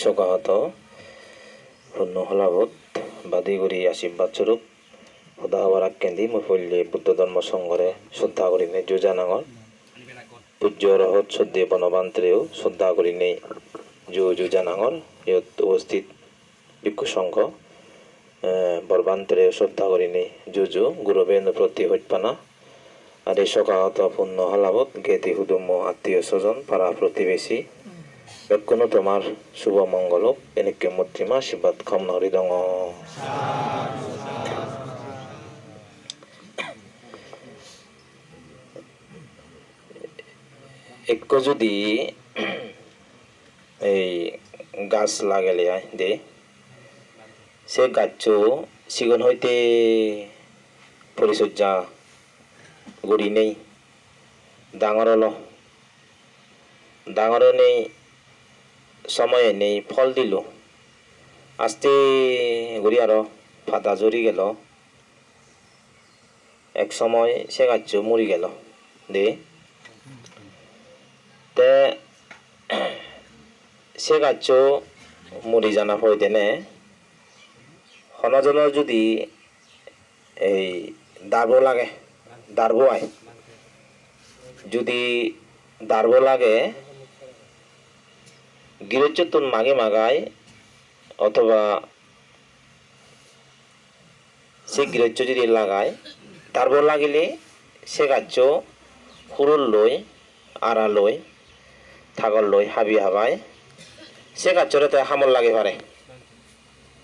শোকাহত পূর্ণ হলাবত বাদিগুৰি আশীৰ্বাদ স্বৰূপ সদাহবাৰ কেন্দি মই পল্লী বুদ্ধ ধৰ্ম সংঘৰে শ্ৰদ্ধা কৰি নে যোজা নাঙৰ পূজ্য ৰহত শ্ৰদ্ধে বনবান্তৰেও শ্ৰদ্ধা কৰি নেই যু যোজা নাঙৰ ইয়াত উপস্থিত ভিক্ষু সংঘ বৰবান্তৰে শ্ৰদ্ধা কৰি নেই যু যু গুৰৱে প্ৰতি সত্যনা আর এই শোকাহত পূর্ণ হলাবত জ্ঞাতি হুদুম আত্মীয় স্বজন, পাড়া প্রতিবেশী কোনো তোমার শুভ মঙ্গল এনেকে মূর্তিমা আশীর্বাদ কামনা হরিদং একো যদি এই গাছ লাগালে দে, সে গাছ সিগন হইতে পরিচর্যা গুড়ি নেই। ডাঙৰ হল ডাঙৰ নেই সময়ে নেই, ফল দিল। আস্তে ঘুরি আরও ফাটা জড়ি গেল। এক সময় সে গাছ মরি গেল। দে। তে সে গাছ মরি জানা হইতে নে সনাজনৰ যদি এই দাব লাগে দাঁড়বো আয়। যদি দাঁড়বো লাগে গিরচতুন মাগে মাগায়, অথবা সে গিরচ যদি লাগায় দাঁড়বো লাগিলে সে গাছ সুরল লই আড়া লই থাগল লই হাবি হাবায়। সে গাছরে তাই হামল লাগে পারে।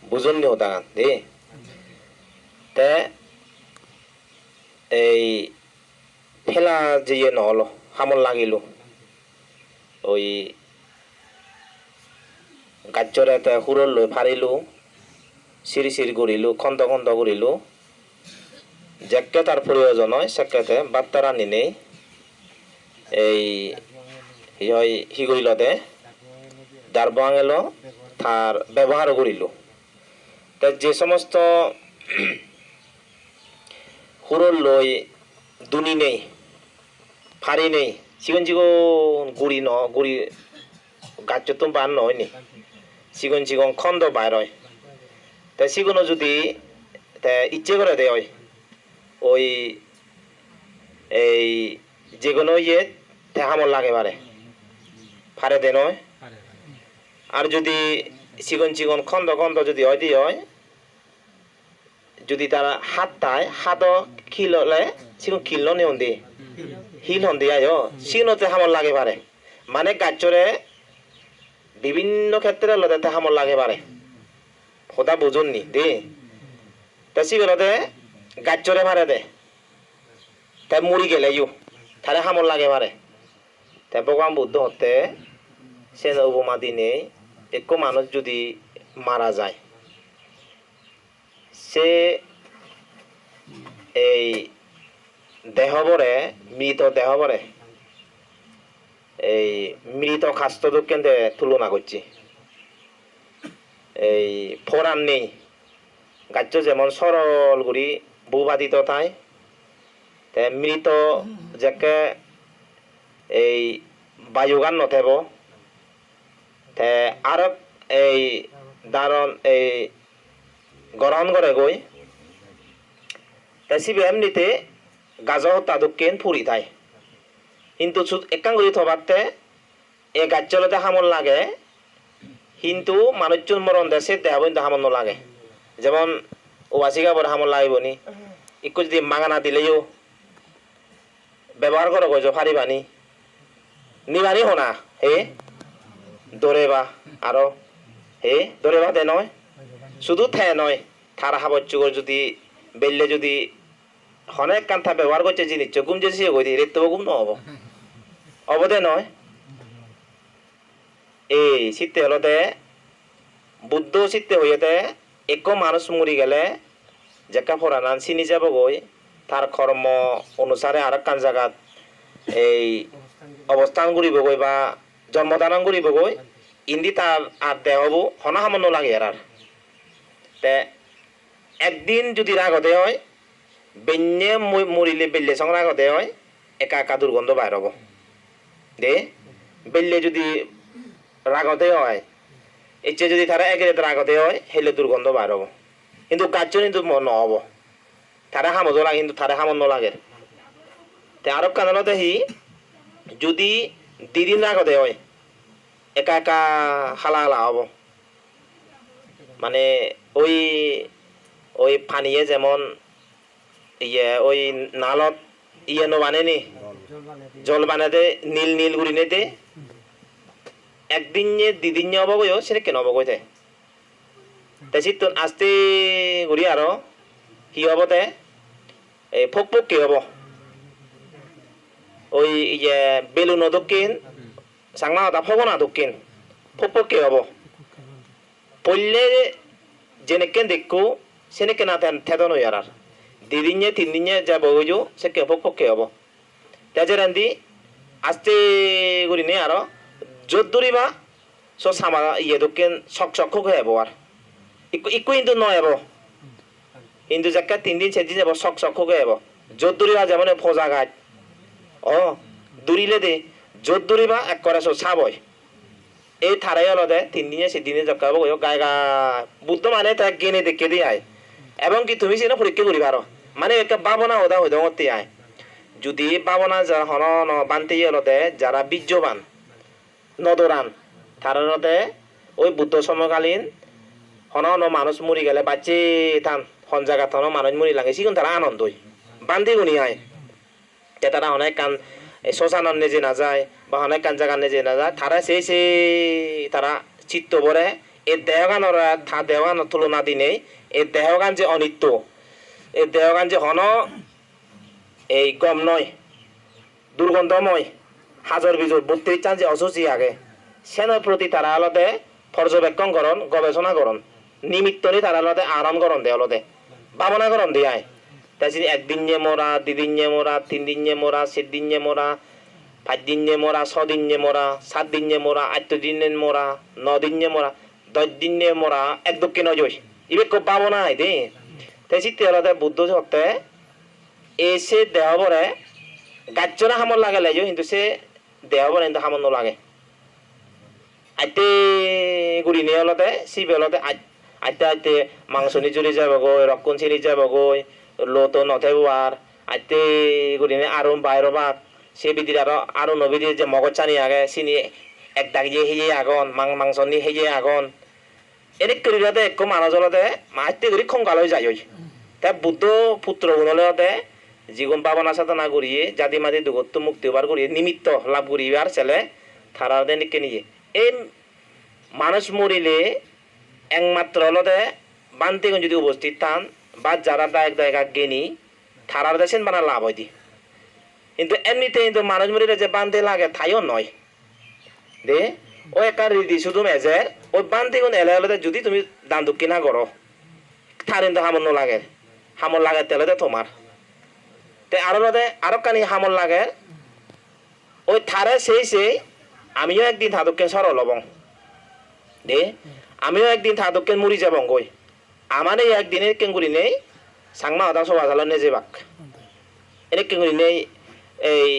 বুঝন নি হতা দে। তে এই ফেলা যে নহ'ল সামল লাগিলোঁ, ওই গাজ্যৰ এটা সুৰৰ লৈ ফাৰিলোঁ চিৰি চিৰি কৰিলোঁ খণ্ড খণ্ড কৰিলোঁ। যেকে তাৰ প্ৰয়োজন হয়, সেকেতে বাৰ্তা ৰান্ধি নেই এই হয় সি কৰিলতে দার বাঙেল তার ব্যবহার করিল তা যে সমস্ত হুরর লই দুনি নেই ফারি নেই সিগন সিগন গুড়ি ন গুড়ি গাছ তো বান নহয়নি সিগন সিগন খন্দ বাইর হয় তা সিগনো যদি ইচ্ছে করে দেয় হয় ওই এই যে কোনো ইয়ে হামল লাগে পারে ফারে দে নয় আর যদি চিকন চিকন খন্দ খন্দ যদি হয় দিয়ে হয় যদি তারা হাত তাই হাত খিল হলে চিকন খিল নে হন্দি হিল হন্দি আয় চিকনতে হামল লাগে পারে মানে গাছরে বিভিন্ন ক্ষেত্রে লদাতে হামল লাগে পারে সদা বুঝুন নি দে তা চিকনতে গাছরে মারে দে। তাই মুড়ি গেলে ইউ তারে হামল লাগে পারে তাই ভগবান বুদ্ধ হতে সে উপমা দিনে একো মানুষ যদি মারা যায়, সে এই দেহবরে মৃত দেহবরে এই মৃত খাস্ত কেন্দ্রে তুলনা করছি। এই ফোরান নেই গাছ যেমন সরল করি বুবাদিত তাই মৃত যাকে এই বায়ুগান নথেব, তে আৰু এই দারণ এই গ্রহণ করে গই তে সিবে এমনিতে গাজ তাদুকেন ফুরি থাই কিন্তু একাং করে থবাতে এ গাছলতে হামল লাগে কিন্তু মানুষজন মরণ দেশে দেহ কিন্তু হামল নলাগে। যেমন ওয়াসিকা বড় হামল লাগিব নি একটু যদি মাগানা দিলেও ব্যবহার করো গজ ফারিবানি নিবানি হোনা হে দৌড়েবা আরও হে দৌড়েবা দে নয়। শুধু থে নয় থারা হাবচ্চুগর যদি, বেললে যদি অনেক কান্থা ব্যবহার করছে জিনিস গুম যে সে কই রেত গুম নহব। অবদে নয়। এই শীতে হলতে, বুদ্ধ শীতে হইতে এক মানুষ মরি গেলে, জেকা ফরানান চিনি যাব গই তার কর্ম অনুসারে আর কান জাগাত এই অবস্থান কৰিবগৈ বা জন্মদান কৰিবগৈ ইন্দি তাৰ আর দেহবো হনা সামন লাগে আর তে একদিন যদি রাগতে হয়, বেন্যে মরিলে বেল্লে সঙ্গে রাগতে হয়, একা একা দুর্গন্ধ বাইর হব। দে, বেল্লে যদি রাগতে হয়, ইচ্ছে যদি তারা একের তারা আগতে হয়, হেলে দুর্গন্ধ বার হব। কিন্তু গাছজন কিন্তু নহব। তারা হামতো লাগে, কিন্তু তারা হামত নলাগে। তে আরব কানালতে হি যদি দিদিন আগতে হয়, একা একা হালা হালা হব। মানে ওই ওই পানিয়ে যেমন ইয়ে ওই নালত ইয়ে নো বানে নি জল বানাতে নীল নীল গুড়ি নেতে একদিন দুদিন অবগয়, সেটা কেন অবগয় তে তাই তো আস্তে ঘুরি আরও, কি হব তে এই ফোক ফোক কি হব? ওই ইয়ে বেলুন দক্ষিণ সাংমা দা ফগনা দক্ষিণ? ফোক ফোক কি হব? পড়লে যেনেকে দেখো সেনেকে না থেদন হই আর দুদিন তিন দিন যা বগজু সে কে ফোক ফোক কি হব? তেজেরান্দি আস্তে করি নে আরও যত দূরিবা স সামা ইয়ে দক্ষিণ শক শক হয়ে যাব আর ইকু কিন্তু নয় যাব। কিন্তু যাকে তিন দিন চারদিন যাব শক শক হয়ে যাব। যত দূরিবা যেমন ফজা গাছ ও দূরিলে দে। যত দূরিবা এক করে সব চাবই। এই থারাই অলদে তিন দিনে চারদিনে জকাব গায় গা। বুদ্ধ মানে তাক গেনে দেখে দিয়ে আয় এবং কি তুমি সেটা পরীক্ষা করিবা আরও মানে একটা ভাবনা হদা হইতে করতে আয় যদি ভাবনা যারা হন বানতে অলতে যারা বীর্যবান নদরান তারতে ওই বুদ্ধ সময়কালীন হন ন মানুষ মরি গেলে বাচ্চে থান, হন জায়গা থানো মানুষ মরি লাগে। সিগুন তারা আনন্দই বান্ধি গুনি আয় তে তারা অনেক কান শ্মশানত নিজে না যায় বা অনেক কান জায়গা নিজে না যায় তারা সেই সেই তারা চিত্ত বরে এই দেহগানৰ থা দেহগানৰ তুলনা দিনেই, এই দেহগান যে অনিত্য, এই দেহগান যে হন এই গম নয়, দুর্গন্ধময় হাজর বিজর বত্রিশ চান যে অসুচি আগে। সেনের প্রতি তারা আলতে পর্যবেক্ষণ করন গবেষণা করন নিমিত্ত নি তারা আলতে আরাম করন দে আলতে ভাবনা করন দিয়ায় তাই একদিন যে মরা দুদিন যে মরা তিন দিন যে মরা চার দিন যে মরা পাঁচ দিন যে মরা ছ দিন যে মরা সাত দিন যে মরা আট দিন মরা ন দিন যে মরা দশ দিন যে মরা এক দক্ষিণ নজয়। ইবে খুব ভাবনা আই দে। তাই চিত্তে আলাদা বুদ্ধ সত্ত্বে এসে দেহ বরে গাজ্জরা হামল লাগে লাইজ কিন্তু সে দেহ বরে কিন্তু হামল নলাগে। আইতে গুড়ি নিয়ে অলতে সিবে অলতে আইতে আইতে মাংস নিচুরি যাবগৈ রক্ষণ চিনি যাবগৈ লোতো নথেবার আইতে গুড়ি নিয়ে আরও বাইর বাক সে বিদির আরও আরও নবিদির যে মগজ চানি আগে, চিনি এক দাগ যে হেয়ে আগন, মাং মাংস নি হেয়ে আগন। এনে করিলতে একো মানুষ অলতে মাইতে করি খংকাল হয়ে যায় তা বুদ্ধ পুত্র গুণলতে জীবন পাবনা সাধনা করিয়ে, জাতি মাদি দুগত্ব মুক্তি হবার করিয়ে, নিমিত্ত লাভ করিবার ছেলে থারা নিকে নিয়ে এই মানুষ মরিলে একমাত্র হলতে বান্তিগঞ্জ যদি উপস্থিত থান বা যারা দায়ক দায়িকা গেনি থারার দেশেন বানা লাভ হয় কিন্তু এমনিতে কিন্তু মানুষ মরিলে যে বান্ধে লাগে তাইও নয়। দে, ও একা রীতি শুধু মেজের ওই বান্তিগুণ এলে এলে যদি তুমি দান দুঃখী না করো থার কিন্তু হামন লাগে। হামল লাগে তেলে তোমার। তে আরও রদে আরও কানি হামল লাগে। ওই থারে সেই সেই, আমিও একদিন থাদুকে সরল লবং। দে, আমিও একদিন থাদুকে মুড়ি যাবং গই আমার এই একদিনের কেঙ্গুরি নেই সাংমা হতা সভা চাল নেজে বাক। এনে কেঙ্গুরি নেই, এই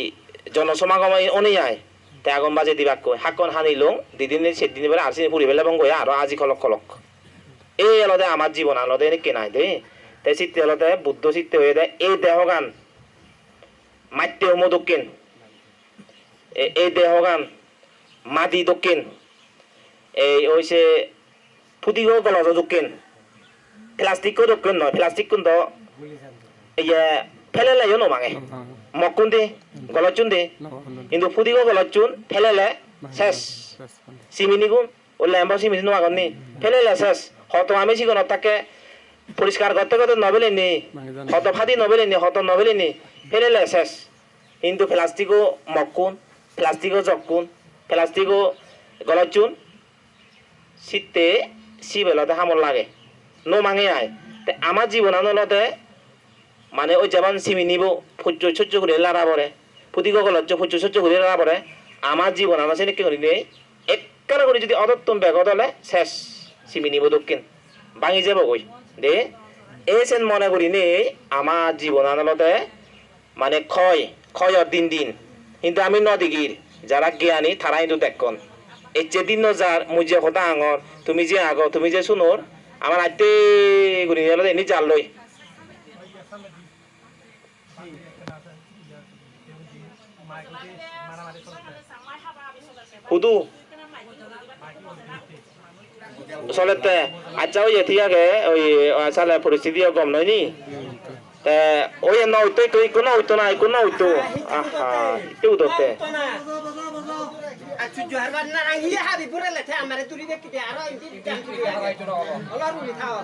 জনসমাগম অনেই আয় তে আগম বাজে দিবাক কই হাকন হানি লং দিদিন সেদিন বেলা আর সিনি ফুরি বেলা বং গই আর আজি খলক খলক। এই আলাদা আমার জীবন আলাদা এনে কেনাই দে। তাই চিত্তে আলাদা বুদ্ধ চিত্তে হয়ে দেয় এই দেহগান মাইতে হোম দক্ষিণ এই দেহগান মাদি দক্ষিণ এই হয়েছে ফুদিগো গলজ দক্ষিণ প্লাস্টিকও দক্ষিণ নয় প্লাস্টিক কিন্তু ইয়ে ফেলে লাইও নমাঙে মকুন দে গলচুন দে কিন্তু ফুদিগো গলচুন ফেলেলে শেষ সিমিনিগুন ও ল্যাম্ব সিমিনি নোয়াগন নি ফেলেলে শেষ হয়তো আমি সিগন তাকে পরিষ্কার করতে করতে নবেলে নি হত ফাদি নবেলে নি হত নবেলে শেষ কিন্তু প্লাস্টিকও মকুন প্লাস্টিকও জকুন প্লাস্টিকও গলচুন শীতে সিবেলতে হামল লাগে নো মাঙে আয় তে আমার জীবন মানে ওই যেমন সিমি নিব ফুচ্চ সহ্য করে লাড়া পরে ফুটি গল হচ্ছে ফুচ্চ সহ্য করে লাড়া পরে আমার জীবন আমার সেনে কি করি নেই একখানা করে যদি অদত্তম বেগত হলে শেষ সিমি নিব দক্ষিণ ভাঙি যাব কই দে এই সেন মনে করি নেই আমার জীবন আনলতে মানে ক্ষয় ক্ষয় দিন দিন। কিন্তু আমি নদিগির, যারা জ্ঞানী তারা কিন্তু দেখন এই যে দিন যার, মুই যে কথা আঙর, তুমি যে আগ, তুমি যে শুনোর, আমার আইতে গেল এনি জাল লই। হুদু। চলেতে আচ্ছা ওই আছে ওই সালে পরিস্থিতি গম নয় নি? তে ওই ন হইতো তো কোনো হইতো না কোনো হইতো আহা ইতে উদতে jual mana? Ang iya habis pura letih amare turi dek kita arah ini jangan turi. Allah ruli tahu.